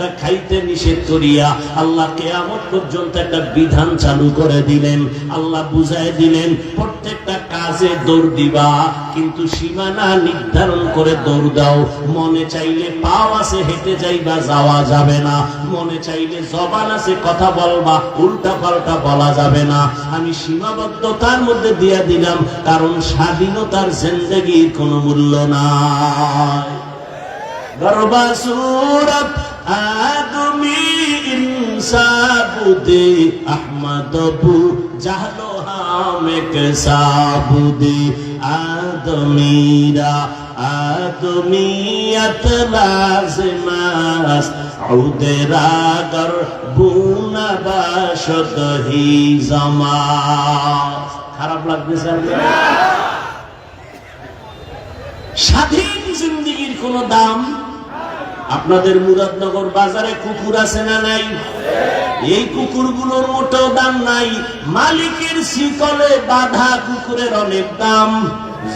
একটা খাইতে নিষেধ করিয়া আল্লাহ কেয়ামত পর্যন্ত একটা বিধান চালু করে দিলেন। আল্লাহ বুঝায় দিলেন, প্রত্যেকটা কাজে দৌড় দিবা, কিন্তু সীমানা নির্ধারণ করে দৌড় দাও। মনে চাইলে পাও আছে, হেঁটে যাইবা, যাওয়া যাবে না। মনে চাইলে জবান আছে, কথা বলবা উল্টা পাল্টা বলা যাবে না। আমি সীমাবদ্ধতার মধ্যে দিয়া দিলাম, কারণ স্বাধীনতার জিন্দগির কোনো মূল্য নাই। গর্বা সুরত আদমি ইনসাবুদে আহমদবু জাহলো হামেক সাবুদে আদমিরা আদমিয়ত লাজমাস উদেরাগর বুনা বাসদ হি জমাস খারাপ লাগতেছে আপনার? স্বাধীন জিন্দিগির কোন দাম আপনাদের মুরাদনগর বাজারে কুকুর আছে না নাই? এই কুকুরগুলোর মোটেও দাম নাই। মালিকের শিকলে বাধা কুকুরের অনেক দাম।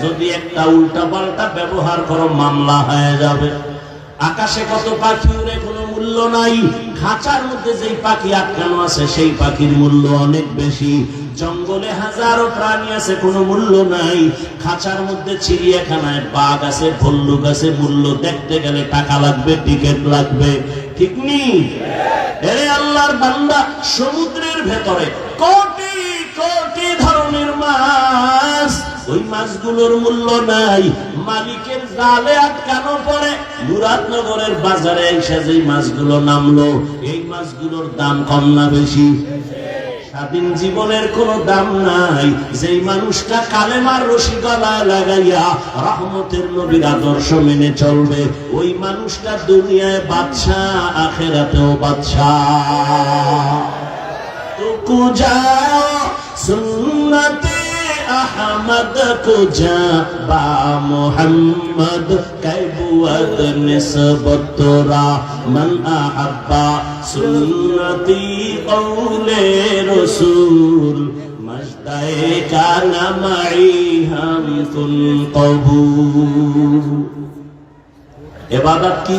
যদি একটা উল্টা পাল্টা ব্যবহার করো, মামলা হয়ে যাবে। আকাশে কত পাখি উড়ে কোনো মূল্য নাই। খাঁচার মধ্যে যেই পাখি আটকানো আছে, সেই পাখির মূল্য অনেক বেশি। জঙ্গলে হাজারো প্রাণী আছে, কোনো মূল্য নাই। খাঁচার মধ্যে চিড়িয়াখানায় বাঘ আছে, ভল্লুক আছে, মূল্য দেখতে গেলে টাকা লাগবে, টিকিট লাগবে। ঠিক নেই এরে আল্লাহর বান্দা, সমুদ্রের ভেতরে কোটি কোটি ধরনের মাছ ওই মাছগুলোর মূল্য নাই। মালিকের জালে আটকানো পরে মুরাদনগরের বাজারে এসে যে মাছগুলো নামলো, এই মাছগুলোর দাম কম না বেশি? স্বাধীন জীবনের কোনো দাম নাই। মানুষটা কালেমার রশি গলায় লাগাইয়া রহমতের নবীর আদর্শ মেনে চলবে, ওই মানুষটা দুনিয়ায় বাদশা আখেরাতেও বাদশা তো আহমদ পূজা বা মোহাম্মদ নিসবতরা সুন্নতি কি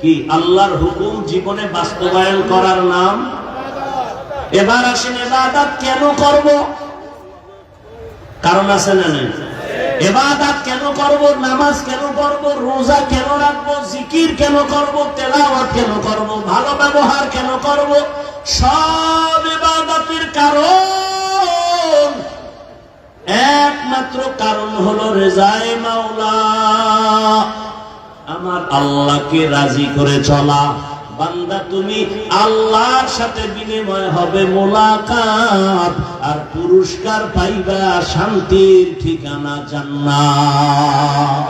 কি আল্লাহর হুকুম জীবনে বাস্তবায়ন করার নাম? এবার আসেন এবাদত কেন করব? কারণ আছে না নাই? এবাদত কেন করব? নামাজ কেন করব রোজা কেন রাখব? জিকির কেন করব? তেলাওয়াত কেন করব? ভালো ব্যবহার কেন করব? সব এবাদতের কারণ একমাত্র কারণ হলো রেজায় মাওলা। আমার আল্লাহকে রাজি করে চলা। বান্দা, তুমি আল্লাহর সাথে বিনিময় হবে মোলাকাত, আর পুরস্কার পাইবা শান্তির ঠিকানা জান্নাত।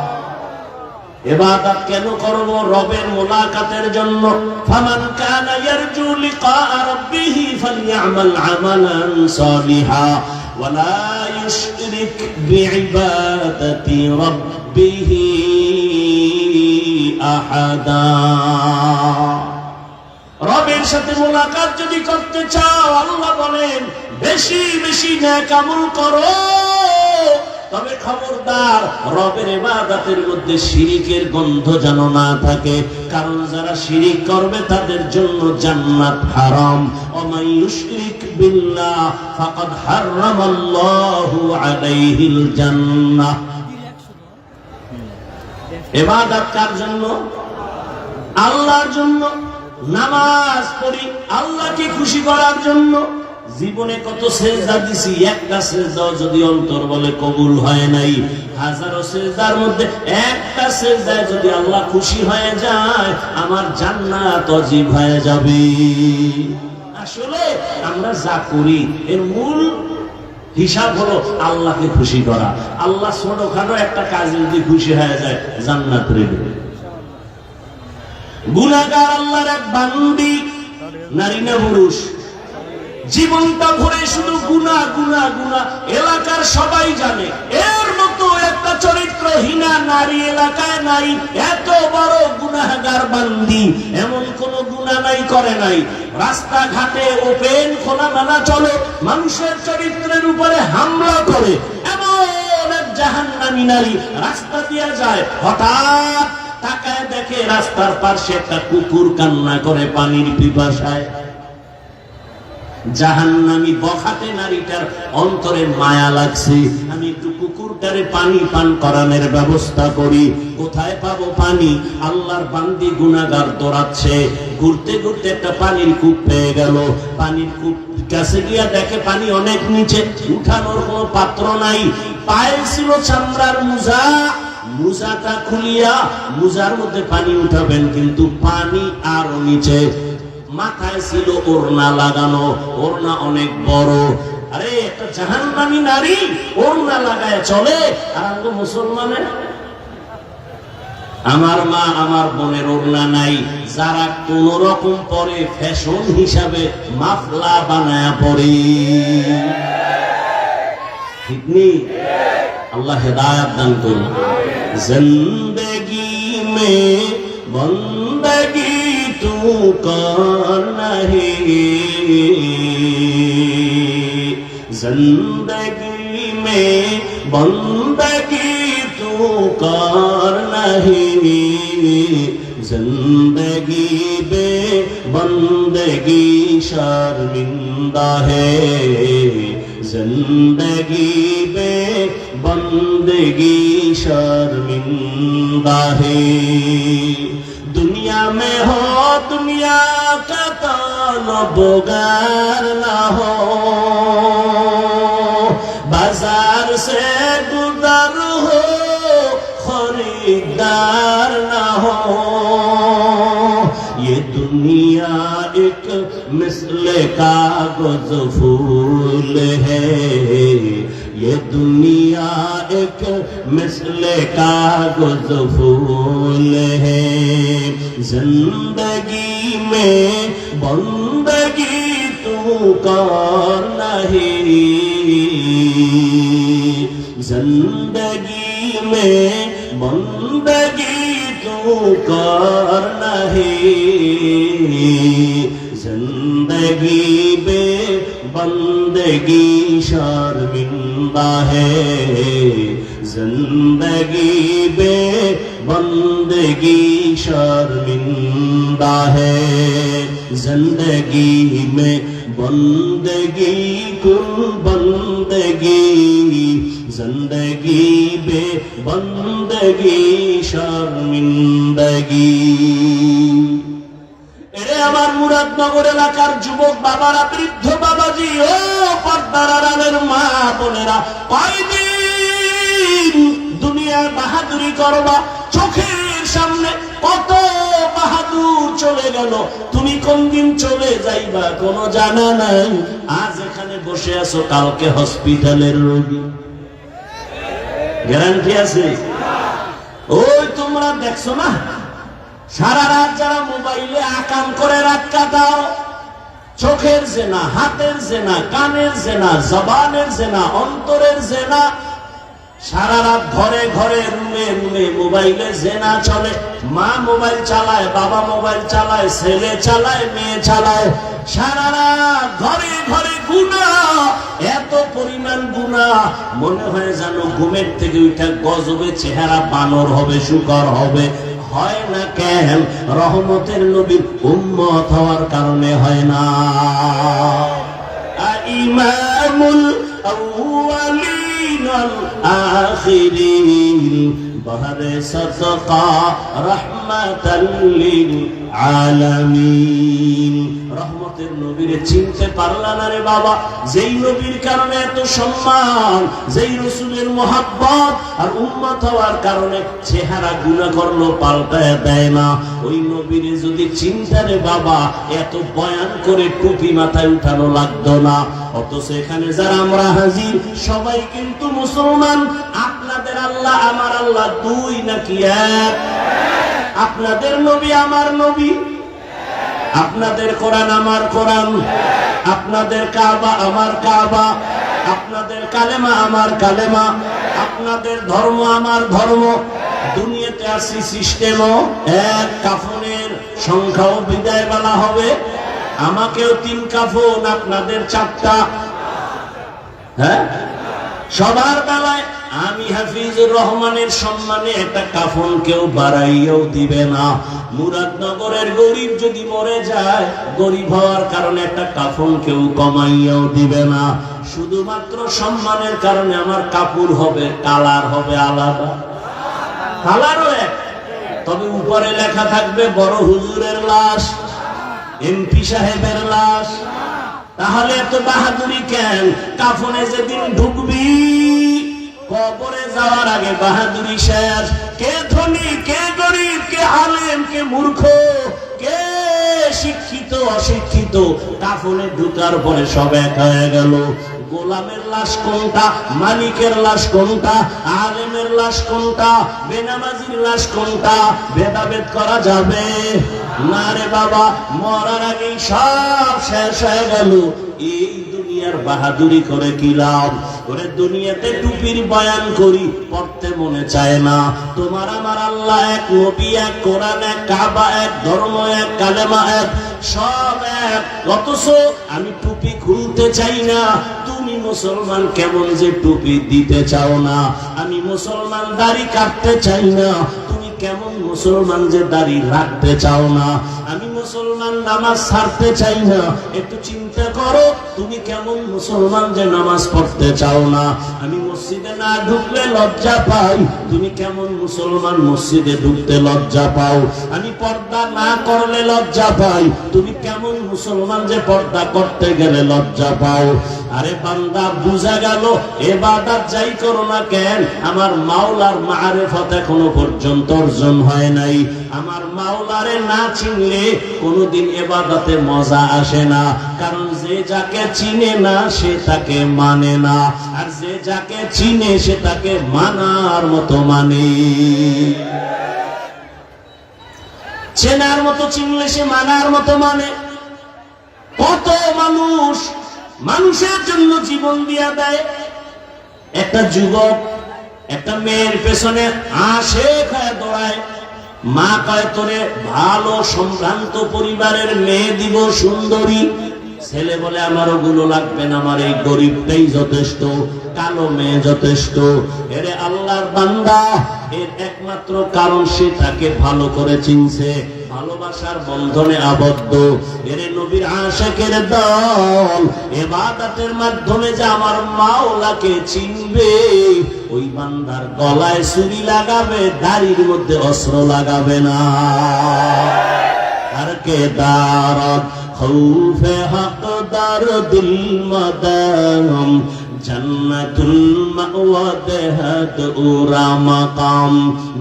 এবাদত কেন করব? রবের মোলাকাতের জন্য, ফামান কানা ইয়ারজু লিকা রাব্বিহি ফালইআমাল আমালান সালিহা, ওয়ালা ইউশরিক বিইবাদাতি রাব্বিহি আহাদা। রবের সাথে মোলাকাত যদি করতে চাও, আল্লাহ বলেন, বেশি বেশি ন্যাক আমল করো। তবে খবরদার, রবের ইবাদতের মধ্যে শিরিকের গন্ধ যেন না থাকে। কারণ যারা শিরিক করবে, তাদের জন্য জান্নাত হারাম। ওমাই ইউশরিক বিল্লাহ, ফাকাদ হারামাল্লাহু আলাইহিল জান্নাহ। ইবাদত কার জন্য? আল্লাহর জন্য। নামাজ পড়ি আল্লাহকে খুশি করার জন্য। জীবনে কত সেজদা দিছি, একটা সেজদাও যদি অন্তর বলে কবুল হয় নাই। হাজারো সেজদার মধ্যে একটা সেজদায় যদি আল্লাহ খুশি হয়ে যায়, আমার জান্নাত অজীব হয়ে যাবে। আসলে আমরা যা করি, এর মূল হিসাব হলো আল্লাহকে খুশি করা। আল্লাহ ছোটখাটো একটা কাজে যদি খুশি হয়ে যায়, জান্নাত রেবে গুনাগার আল্লাহর এক বান্দি, নারী না পুরুষ। জীবনটা ভরে শুধু গুনা গুনা গুনা এলাকার সবাই জানে। এর মতো একটা চরিত্রহীনা নারী এলাকায় নাই, এত বড় গুনাগার বান্দি, এমন কোন গুণা নাই, করে নাই। রাস্তাঘাটে ওপেন খোলা মেলা চলে, মানুষের চরিত্রের উপরে হামলা করে, এমন এক জাহান্নামী নারী রাস্তা দিয়ে যায়, হঠাৎ তাকায় দেখে রাস্তার পাশে একটা কুকুর কান্না করে পানির পিপাসায়। জাহান্নামি বখাতে নারীটার অন্তরে মায়া লাগছে। আমি একটু কুকুরটারে পানি পান করানোর ব্যবস্থা করি। কোথায় পাবো পানি? আল্লাহর বান্দি গুনাগার দৌড়াচ্ছে। ঘুরতে ঘুরতে একটা পানির কূপ পেয়ে গেল। পানির কূপ কাছে গিয়া দেখে পানি অনেক নিচে। উঠানোর কোনো পাত্র নাই। পায়ে ছিল চামড়ার মুজা। মুজাটা খুলিয়া মুজার মধ্যে পানি উঠাবেন, কিন্তু পানি আরও নিচে। মাথায় ছিল ওড়না লাগানো, ওড়না অনেক বড়। আরে, একটা জাহান্নামী নারী ওড়না লাগায় চলে, আর আমরা মুসলমানের আমার মা আমার বোনের ওড়না নাই, যারা কোন রকম পরে ফ্যাশন হিসাবে মাফলা বানায়া পরে ঠিক নেই? আল্লাহ হেদায়ত দান করুন। زندگی میں بندگی تو کا نہیں۔ زندگی میں بندگی تو کار نہیں۔ زندگی بے بندگی شرمندہ ہے۔ زندگی بے بندگی شرمندہ ہے دنیا میں ہو دنیا کا طالب گار نہ ہو مثل گز پھول ہے۔ یہ دنیا ایک مثل گز پھول ہے۔ زندگی میں بندگی تو کون نہیں۔ زندگی میں بندگی تو کار نہیں۔ زندگی زندگی بے بندگی شرمندہ ہے۔ زندگی بے بندگی شرمندہ ہے۔ زندگی میں بندگی کل بندگی۔ زندگی بے بندگی شرمندگی۔ মুরাদনগর এলাকার যুবক বাবারা, বৃদ্ধ বাবাজি, ও পর্দার আড়ালের মা বোনেরা কয়দিন দুনিয়ার বাহাদুরি করবা, চোখের সামনে কত বাহাদুর চলে গেল, তুমি কোন দিন চলে যাইবা কোনো জানা নাই, আজ এখানে বসে আছো কালকে হসপিটালের রোগী। গ্যারান্টি আছে? ওই তোমরা দেখছ না? সারা রাত যারা মোবাইলে আকাম করে রাত কাটাও চোখের জেনা, হাতের জেনা, কানের জেনা, জবানের জেনা, অন্তরের জেনা, সারা রাত ঘরে ঘরে রুমে রুমে মোবাইলে জেনা চলে। মা মোবাইল চালায়, বাবা মোবাইল চালায়, ছেলে চালায়, মেয়ে চালায়। সারা রাত ঘরে ঘরে গুণা, এত পরিমাণ গুণা। মনে হয় যেন ঘুমের থেকে উঠে গজবে, চেহারা বানর হবে, শুকর হবে। হয় না কেন? রহমতের নবীর উম্মত হওয়ার কারণে হয় না। ইমামুল আউয়ালিন আখিরিন বহরে নবীরে চিনতে পারলা না রে বাবা। যেই নবীর কারণে এত সম্মান, যেই রসুলের মোহাব্বত আর উম্মত হওয়ার কারণে চেহারা গুণা করল পাল্টায় দেয় না। ওই নবীরে যদি চিন্তা রে বাবা, এত বয়ান করে টুপি মাথায় উঠানো লাগতো না। অথচ এখানে যারা আমরা হাজির, সবাই কিন্তু মুসলমান। আপনাদের আল্লাহ আমার আল্লাহ দুই নাকি এক? আপনাদের নবী আমার নবী। আপনাদের কোরআন আমার কোরআন। আপনাদের কাবা আমার কাবা। আপনাদের কালেমা আমার কালেমা। আপনাদের ধর্ম আমার ধর্ম। দুনিয়াতে আসি সিস্টেমও এক কাফনের সংখ্যাও বিদায় বেলা হবে। আমাকেও তিন কাফন, আপনাদের চারটা। হ্যাঁ? সবার বেলায় আমি হাফিজুর রহমানের সম্মানে একটা কাফন কেউ বাড়াইয়াও দিবে না। মুরাদনগরের গরিব যদি মরে যায়, গরিব হওয়ার কারণে একটা কাফন কেউ কমাইয়াও দিবে না। শুধুমাত্র সম্মানের কারণে আমার কাপড় হবে, কালার হবে আলাদা। কালারও এক। তবে উপরে লেখা থাকবে, বড় হুজুরের লাশ, এমপি সাহেবের লাশ। তাহলে এত বাহাদুরি কেন? কাফনে যেদিন ঢুকবি কবরে যাওয়ার আগে বাহাদুরি শেষ। কে ধনী, কে গরিব, কে আলেম, কে মূর্খ, কে শিক্ষিত, অশিক্ষিত কাফনে ঢুকার পরে সব এক হয়ে গেল। গোলামের লাশ কোনটা? মালিকের লাশ কোনটা? আলেমের লাশ কোনটা? বেনামাজির লাশ কোনটা? ভেদাভেদ করা যাবে? না রে বাবা, মরার আগেই সব শেষ হয়ে গেল। এই দুনিয়ার বাহাদুরি করে কি লাভ? ওরে দুনিয়াতে টুপির বয়ান করি, পড়তে মনে চায় না। তোমার আমার আল্লাহ এক নবী, এক কোরআন, এক কাবা, এক ধর্ম, এক কালেমা, এক সব এক। অথচ আমি টুপি খুলতে চাই না। মুসলমান কেমন যে টুপি দিতে চাও না? আমি মুসলমান দাড়ি কাটতে চাই না। তুমি কেমন মুসলমান যে দাড়ি রাখতে চাও না? আমি মুসলমান নামাজ ছাড়তে চাই না। একটু চিন্তা করো, তুমি কেমন মুসলমান যে নামাজ পড়তে চাও না? আমি মসজিদে না ঢুকলে লজ্জা পাই। তুমি কেমন মুসলমান মসজিদে ঢুকতে লজ্জা পাও? আমি পর্দা না করলে লজ্জা পাই। তুমি কেমন মুসলমান যে পর্দা করতে গেলে লজ্জা পাও? আরে বান্দা, বুঝা গেল, এবাদাত যাই করো না কেন, আমার মাওলার মারেফত এখনও পর্যন্ত অর্জন হয় নাই। আমার মাওলারে না চিনলে কোনোদিন এবাদাতে মজা আসে না। কারণ যে যাকে চিনে না, সে তাকে মানে না। আর যে যাকে চিনে, সে তাকে মানার মতো মানে। চেনার মতো চিনলে সে মানার মতো মানে। কত মানুষ মানুষের জন্য জীবন দিয়া দেয়। একটা যুবক, একটা মেয়ের পেছনে আসে খায়, দৌড়ায়। মা কয় তোরে ভালো সম্ভ্রান্ত পরিবারের মেয়ে দিব সুন্দরী। ছেলে বলে আমার ওগুলো লাগবে না, আমার এই গরিবটাই যথেষ্ট, কালো মেয়ে যথেষ্ট। এরে আল্লাহর বান্দা, এর একমাত্র কারণ সে তাকে ভালো করে চিনছে। ভালোবাসার বন্ধনে আবদ্ধ। এরে নবীর আশাকের দল, এবাদাতের মাধ্যমে যে আমার মাওলাকে চিনবে, ওই বান্দার গলায় সুরি লাগাবে, দাড়ির মধ্যে অস্ত্র লাগাবে না। আর কে দারদ খৌফে হক দার দিল মাদাম জান্নাতুল মাওয়া দেহাদ উরা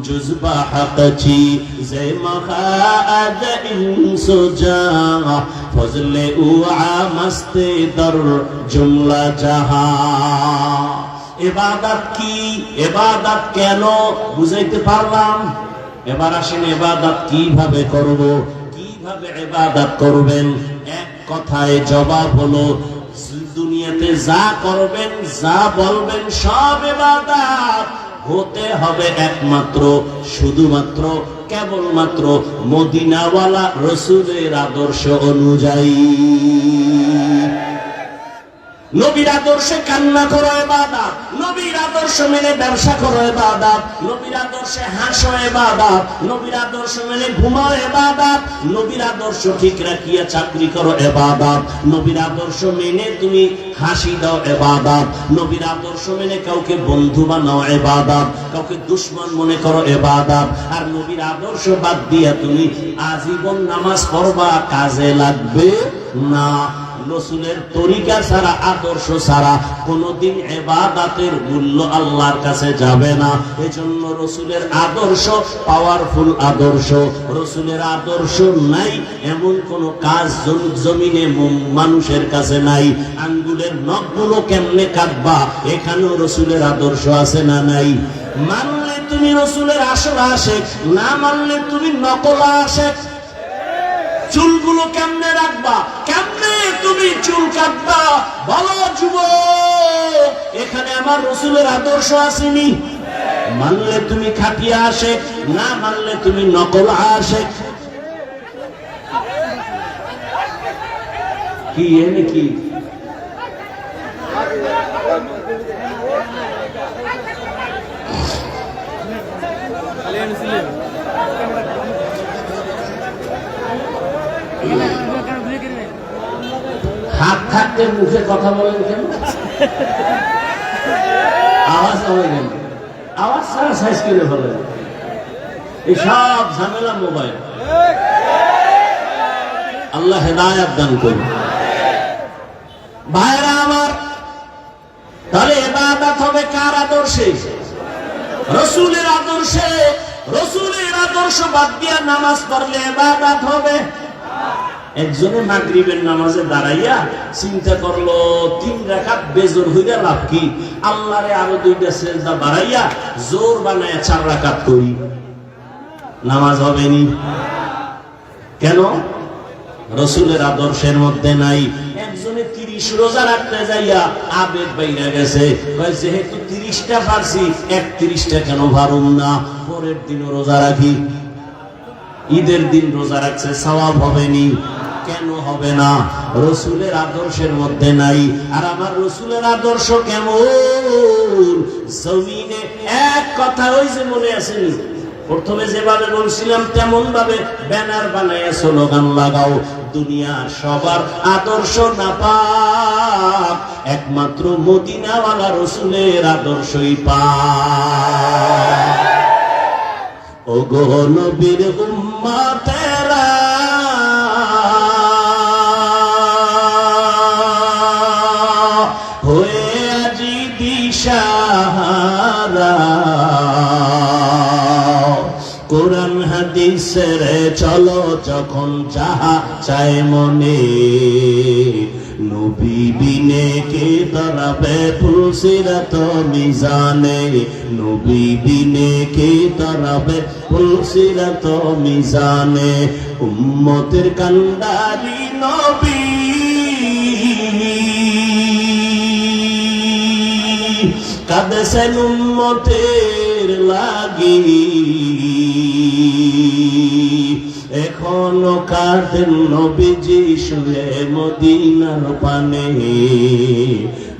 জুজবা হাকচি জে। মখাদ ইনসু দর জুমলা জাহা। এবাদাত কি? এবাদাত কেন? বুঝাইতে পারলাম। এবার আসেন এবাদাত কীভাবে করব? কীভাবে এবাদাত করবেন? এক কথায় জবাব হলো দুনিয়াতে যা করবেন, যা বলবেন, সব এবাদাত হতে হবে একমাত্র, শুধুমাত্র, কেবলমাত্র মদিনাওয়ালা রসুলের আদর্শ অনুযায়ী। নবীর আদর্শে কান্না করো, এবাদাত। নবীর আদর্শ মেনে ব্যবসা করো, এবাদাত। নবীর আদর্শে হাসো, এবাদাত। নবীর আদর্শ মেনে ঘুমাও, এবাদাত। নবীর আদর্শ ঠিক রাখিয়া চাকরি করো, এবাদাত। নবীর আদর্শ মেনে তুমি হাসি দাও, এবাদাত। নবীর আদর্শ মেনে কাউকে বন্ধু বানাও, এবাদাত। কাউকে দুশ্মন মনে করো, এবাদাত। আর নবীর আদর্শ বাদ দিয়া তুমি আজীবন নামাজ পড়বা, কাজে লাগবে না। রসুলের তরিকা ছাড়া, আদর্শ ছাড়া কোনদিন এবাদাতের মূল্য আল্লাহর কাছে যাবে না। এজন্য রসুলের আদর্শ পাওয়ারফুল আদর্শ। রসুলের আদর্শ নাই, এমন কোন কাজ জমিনে মানুষের কাছে নাই। আঙ্গুলের নখগুলো কেমনে কাটবা, এখানেও রসুলের আদর্শ আছে না নাই? মানলে তুমি রসুলের আসল আসে না মানলে তুমি নকল আসে চুলগুলো কেমনে রাখবা, কেমনে তুমি চুল কাটবা। ভালো যুব, এখানে আমার রসুলের আদর্শ আসেনি। মানলে তুমি খাটিয়া আসে, না মানলে তুমি নকল আসে। কি এ নাকি? ছিলেন হাত থাকতে মুখে কথা বলেন কেন? আওয়াজ হবে কেন? আওয়াজ ছাড়া সাইজ কিনে ফেলেন এই সব ঝামেলা মোবাইল। আল্লাহ হেদায়াত দান করুন। ভাইরা আমার, তাহলে এবাদত হবে কার আদর্শে? রসুলের আদর্শে। রসুলের আদর্শ বাদ দিয়া নামাজ পড়লে এবাদত হবে একজনে মাগরিবের নামাজে দাঁড়াইয়া চিন্তা করল, তিন রাখাত বেজোর হইয়া লাভ কি? আল্লাহরে আরও দুইটা সেজদা বাড়াইয়া জোর বানায় চার রাখাত করি। নামাজ হবে নি? কেন? রসুলের আদর্শের মধ্যে নাই। একজনে তিরিশ রোজা রাখতে যাইয়া আবেগ বাইরা গেছে। যেহেতু তিরিশটা পারছি, একত্রিশটা কেন পারুম না? পরের দিনও রোজা রাখি। ঈদের দিন রোজা রাখছে, সওয়াব হবে নি কেন হবে না? রসুলের আদর্শের মধ্যে নাই। আর আমার রসুলের আদর্শ কেমন? জমিনে এক কথা ওই যে মনে আসেনি প্রথমে যেভাবে বলছিলাম তেমন ভাবে ব্যানার বানাইয়া স্লোগান লাগাও। দুনিয়ার সবার আদর্শ না পাক একমাত্র মদিনাওয়ালা রসুলের আদর্শই পাক। ও গো নবীর উম্মতেরা হয়ে আজি দিশাহারা। কোরআন হাদিসের চলো যখন যাহা চায় মনে। নবী বিনে কে তরাবে ফুলসিরাত মিজানে? নবী বিনে কে তরাবে ফুলসিরাত মিজানে? উম্মতের কান্দারি নবী। কাদেছেন উম্মতের লাগি। এখনও কাঁদেন নবীজি শুয়ে মদিনার পানে।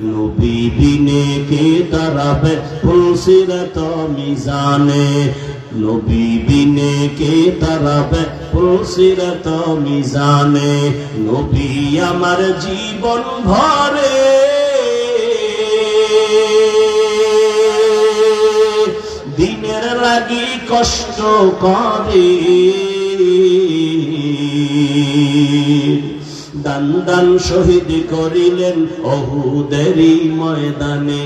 নবী বিনে কে তারাবে ফুলসিরাত মিজানে। নবী বিনে কে তারাবে ফুলসিরাত মিজানে। নবী আমার জীবন ভরে। দিনের লাগি কষ্ট করে। দান দান শহীদ করিলেন অহুদেরই ময়দানে।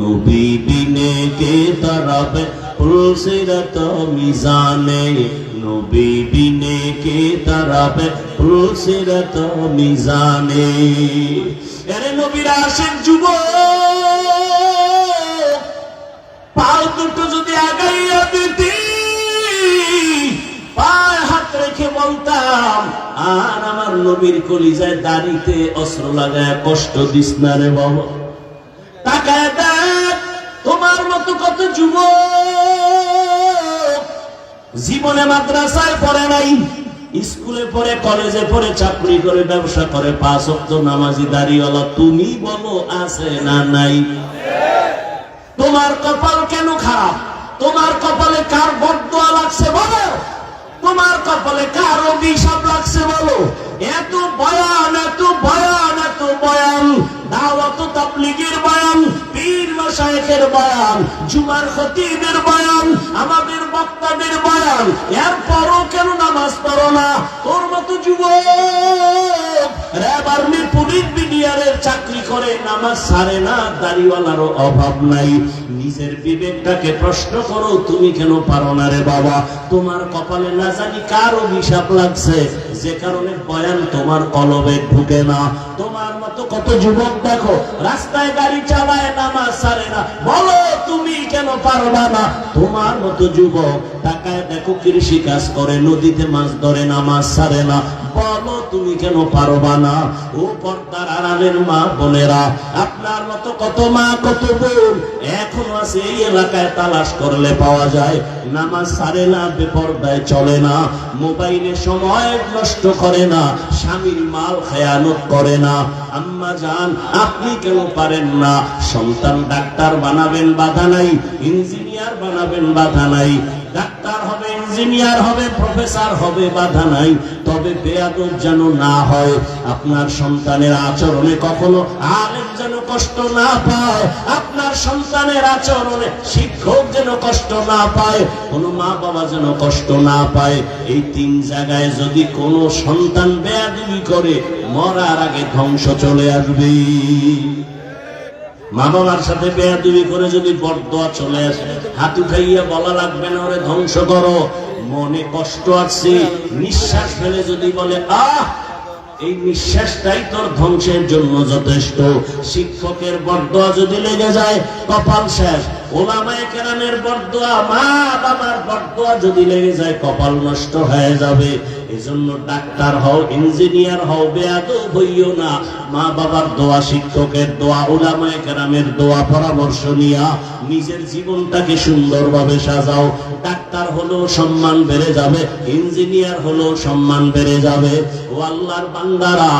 নবী বিনে কে তারাবে পুলসিরত মিজানে। নবী বিনে কে তারাবে পুলসিরত মিজানে। এরে নবীর আশেক যুবক, পাও দুটো যদি আগাইয়া দিতি পায়ে হাত রেখে বলতাম, আর আমার নবীর কলিজায় দাড়িতে অস্ত্র লাগায় কষ্ট দিস না রে বাবা। তাকায় দেখ, তোমার মতো কত যুবক জীবনে মাদ্রাসায় পড়ে নাই, স্কুলে পড়ে, কলেজে পড়ে, চাকরি করে, ব্যবসা করে, পাঁচ অক্ট নামাজি দাঁড়িয়েওয়ালা তুমি বলো, আছে না নাই? তোমার কপাল কেন খারাপ? তোমার কপালে কার বদয়া লাগছে বলো? তোমার কপালে কার অভিশাপ লাগছে বলো? এত বয়ান এত বয়ান এত বয়ান। দাওয়াত তাবলিগের বয়ান। মাশায়েখের বয়ান, জুমার খতিবের বয়ান, আমাদের বক্তাদের বয়ান। এরপরও কেন নামাজ পড়ো না? তোর মতো বিবেকটাকে প্রশ্ন করো, তুমি কেন রে বাবা? তোমার না জানি লাগছে। যে কারণে বয়ান তোমার কলবে ঢুকে না। তোমার মতো কত যুবক দেখো, রাস্তায় গাড়ি চালায় নামাজ সারে না। বলো, তুমি কেন পারবা না? তোমার মতো যুবক টাকায় দেখো কৃষি কাজ করে, নদীতে মাছ ধরে নামাজ সারে না। বলো, তুমি কেন পারবা না। ও পর্দার আড়ালের মা বোনেরা, আপনার মতো কত মা, কত বোন এখনও আছে এই এলাকায় তালাশ করলে পাওয়া যায়। নামাজ সারে না, বেপর্দায় চলে না, মোবাইলে সময় নষ্ট করে না, স্বামীর মাল খেয়ানত করে না। আম্মা জান আপনি কেন পারেন না? সন্তান ডাক্তার বানাবেন বাধা নাই, ইঞ্জিনিয়ার বানাবেন বাধা নাই। ডাক্তার হবে, ইঞ্জিনিয়ার হবে, প্রফেসর হবে, বাধা নাই। তবে বেয়াদব যেন না হয়, আপনার সন্তানের আচরণে কখনো আলেম যেন কষ্ট না পায়, আপনার সন্তানের আচরণে শিক্ষক যেন কষ্ট না পায়, কোনো মা বাবা যেন কষ্ট না পায়। এই তিন জায়গায় যদি কোনো সন্তান বেয়াদবি করে, মরার আগে ধ্বংস চলে আসবে মা বাবার সাথে বেয়াদবি করে যদি বরদোয়া চলে আসে, হাত উঠাইয়া বলা লাগবে না, ওরে ধ্বংস করো। মনে কষ্ট আছে, নিঃশ্বাস ফেলে যদি বলে, আহ এই নিঃশ্বাসটাই তোর ধ্বংসের জন্য যথেষ্ট। শিক্ষকের বরদোয়া যদি লেগে যায়, কপাল শেষ। ওলামায়ে কেরামের বরদোয়া মা বাবার বরদোয়া যদি লেগে যায়, কপাল নষ্ট হয়ে যাবে। এজন্য ডাক্তার হও, ইঞ্জিনিয়ার হও, বেয়াদব হইও না। মা বাবার দোয়া, শিক্ষকের দোয়া, ওলামায়ে কেরামের দোয়া, পরামর্শ নিয়া নিজের জীবনটাকে সুন্দরভাবে সাজাও। ডাক্তার হলেও সম্মান বেড়ে যাবে, ইঞ্জিনিয়ার হলেও সম্মান বেড়ে যাবে। ও আল্লাহর বান্দারা,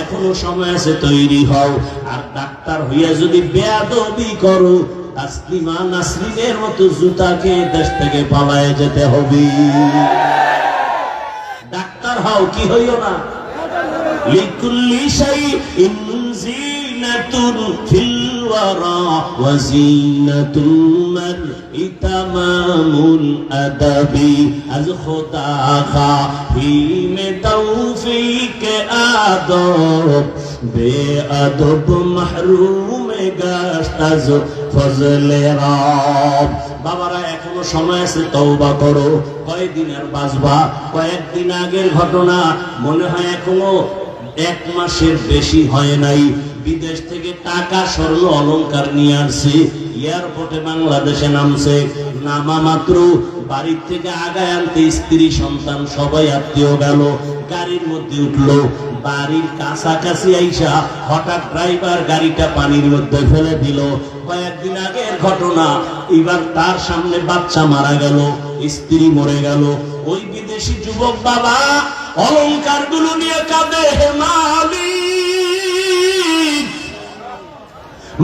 এখনও সময় আছে তৈরি হও। আর ডাক্তার হইয়া যদি বেয়াদবি করো, তাসলিমা নাসরিনের মতো জুতাকে দেশ থেকে পালায় যেতে হবে। ডাক্তার হও, কি হইও না? লিকুল্লি শাইইন জিনাতুন আজ খোদা খাহি মে তৌফিক আদব বেআদব মাহরুম ফজলে রব বাবারা, এখনও সময় আছে, তওবা করো। কয়েকদিন আর বাঁচবা কয়েকদিন আগের ঘটনা মনে হয় এখনও এক মাসের বেশি হয় নাই। বিদেশ থেকে টাকা স্বর্ণ অলংকার নিয়ে আসছে। এয়ারপোর্টে বাংলাদেশে নামছে। নামা মাত্র। বাড়ির থেকে আগায় আনতে স্ত্রী, সন্তান সবাই আত্মীয় গেল। গাড়ির মধ্যে উঠল। বাড়ির কাছাকাছি আইসা হঠাৎ ড্রাইভার গাড়িটা পানির মধ্যে ফেলে দিল। কয়েকদিন আগের ঘটনা। এবার তার সামনে বাচ্চা মারা গেল। স্ত্রী মরে গেল। ওই বিদেশি যুবক বাবা অলংকারগুলো নিয়ে কাঁদে। হে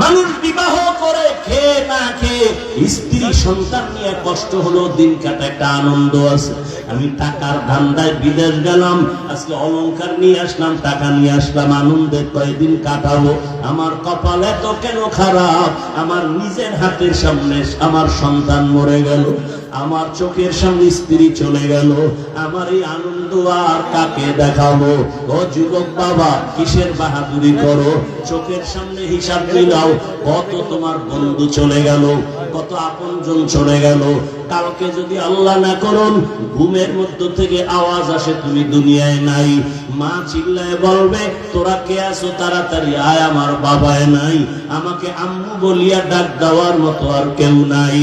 মানুষ বিবাহ করে, খেয়ে না খেয়ে স্ত্রী সন্তান নিয়ে কষ্ট হলো দিন কাটা, একটা আনন্দ আছে। আমি টাকার ধান্দায় বিদেশ গেলাম, আজকে অলংকার নিয়ে আসলাম, টাকা নিয়ে আসলাম, আনন্দে কয়েকদিন কাটাবো। আমার কপাল এত কেন খারাপ? আমার নিজের হাতের সামনে আমার সন্তান মরে গেল। আমার চোখের সামনে স্ত্রী চলে গেল। আমার এই আনন্দ আর কাকে দেখাবো? ও যুবক বাবা, কিসের বাহাদুরি করো? চোখের সামনে হিসাব মিলাও, কত তোমার বন্ধু চলে গেল, কত আপনজন চলে গেল। কালকে যদি আল্লাহ না করুন, ঘুমের মধ্য থেকে আওয়াজ আসে, তুমি দুনিয়ায় নাই। মা চিল্লায় বলবে, তোরা কে আছো তাড়াতাড়ি? আয় আমার বাবায় নাই। আমাকে আম্মু বলিয়া ডাক দেওয়ার মতো আর কেউ নাই।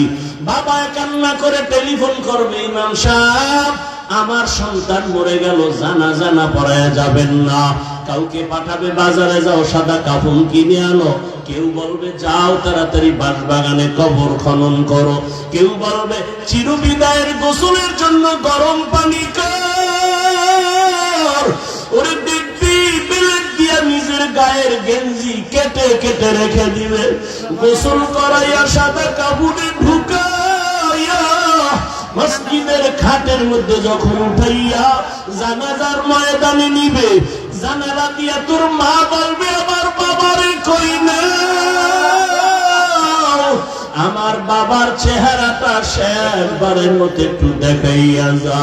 বাবা কান্না করে টেলিফোন করবে, ইমাম সাহেব, আমার সন্তান মরে গেল জানা জানা পড়ায় যাবেন না। কাউকে পাঠাবে, বাজারে যাও, সাদা কাফন কিনে আনো। কেউ বলবে, যাও তাড়াতাড়ি বাগানে কবর খনন করো। কেউ বলবে, চিরবিদায়ের গোসলের জন্য গরম পানি কর। দেখবি বেলেট দিয়া নিজের গায়ের গেঞ্জি কেটে কেটে রেখে দিবে। গোসল করাইয়া সাদা কাপড়ে ঢুকাইয়া মসজিদের খাটের মধ্যে যখন উঠাইয়া জানাজার ময়দানে নিবে, জানালা দিয়া তোর মা বলবে, আমার বাবারে কই আমার বাবার চেহারাটা শেষবারের মতো একটু দেখাইয়া যা।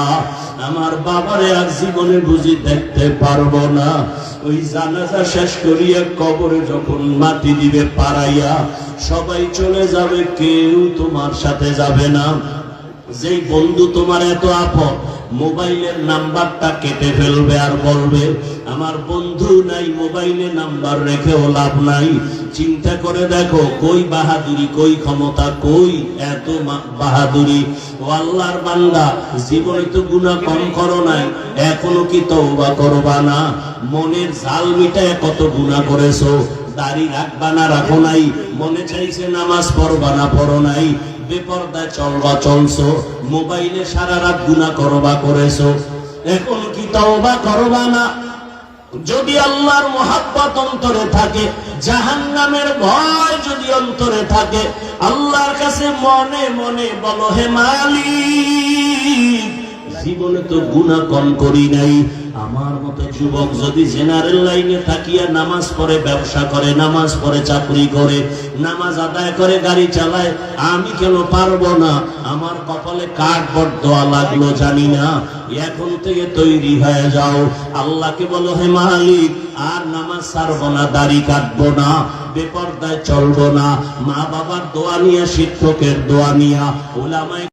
আমার বাবারে আর জীবনে বুঝি দেখতে পারব না। ওই জানাজা শেষ করিয়া কবরে যখন মাটি দিবে, পাড়াইয়া সবাই চলে যাবে, কেউ তোমার সাথে যাবে না। যেই বন্ধু তোমার এত আপন, মোবাইলের নাম্বারটা কেটে ফেলবে আর বলবে, আমার বন্ধু নাই, মোবাইলে নাম্বার রেখেও লাভ নাই। চিন্তা করে দেখো, কই বাহাদুরি, কই ক্ষমতা, কই এত বাহাদুরি? ও আল্লাহর বান্দা, জীবনে তো গুণা কম করো নাই, এখনও কি তওবা করবা না? মনের জাল মিটায় কত গুণা করেছ? দাড়ি রাখবা না, রাখো নাই। মনে চাইছে নামাজ পড়বা না, পড়ো নাই। বেপরদায় চলবা চলছো, মোবাইলে সারা রাত গুণা করবা করেছ। এখন কি তওবা করবা না? যদি আল্লাহর মহাব্বত অন্তরে থাকে, জাহান্নামের ভয় যদি অন্তরে থাকে, আল্লাহর কাছে মনে মনে বলো, হে মালিক জীবনে তো গুণা কম করি নাই। আমার মতো যুবক যদি জেনারেল লাইনে থাকিয়া নামাজ পড়ে, ব্যবসা করে, নামাজ পড়ে, চাকরি করে, নামাজ আদায় করে, গাড়ি চালায়, আমি কেন পারব না? আমার কপালে কাঠবট দেওয়া লাগল, জানি না। এখন থেকে তৈরি হয়ে যাও। আল্লাহকে বলো, হে মালিক, আর নামাজ ছাড়বো না, দাড়ি কাটবো না, বেপর্দায় চলবো না। মা বাবার দোয়া নিয়া, শিক্ষকের দোয়া নিয়া, ওলামায়